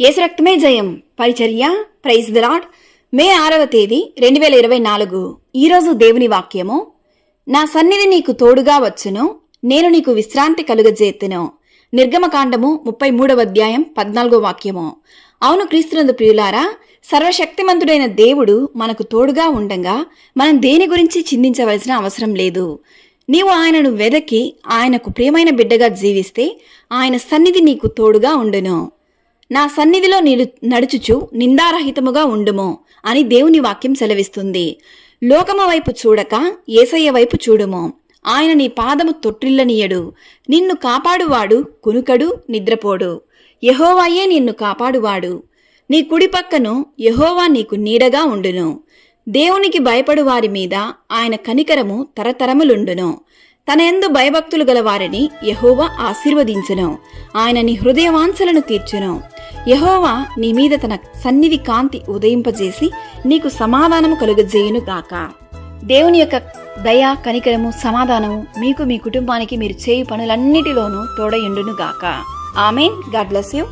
ఏసు రక్తమే జయం. పరిచర్య ప్రైజ్ ద లాడ్ మే ఆరవ తేదీ రెండు వేల ఇరవై నాలుగు. ఈరోజు దేవుని వాక్యము. నా సన్నిధి నీకు తోడుగా వచ్చును నేను నీకు విశ్రాంతి కలుగజేతును నిర్గమకాండము ముప్పై మూడవ అధ్యాయం పద్నాలుగో వాక్యము. అవును క్రీస్తునందు ప్రియులారా సర్వశక్తిమంతుడైన దేవుడు మనకు తోడుగా ఉండంగా మనం దేని గురించి చింతించవలసిన అవసరం లేదు. నీవు ఆయనను వెదకి ఆయనకు ప్రియమైన బిడ్డగా జీవిస్తే ఆయన సన్నిధి నీకు తోడుగా ఉండును. నా సన్నిధిలో నిలు నడుచుచు నిందారహితముగా ఉండుము అని దేవుని వాక్యం సెలవిస్తుంది. లోకము వైపు చూడక ఏసయ్య వైపు చూడుము. ఆయన నీ పాదము తొట్టిల్లనీయడు. నిన్ను కాపాడువాడు కునుకడు నిద్రపోడు. యహోవాయే నిన్ను కాపాడువాడు. నీ కుడి పక్కను యహోవా నీకు నీడగా ఉండును. దేవునికి భయపడు వారి మీద ఆయన కనికరము తరతరములుండును. తన ఎందు భయభక్తులు గల వారిని యహోవా ఆశీర్వదించును. ఆయన నీ హృదయవాంఛలను తీర్చును. యహోవా నీ మీద తన సన్నిధి కాంతి ఉదయింపజేసి నీకు సమాధానము కలుగజేయును గాక. దేవుని యొక్క దయ కనికరము సమాధానము మీకు మీ కుటుంబానికి మీరు చేయు పనులన్నిటిలోనూ తోడయుండును గాక. ఆమెన్. God bless you.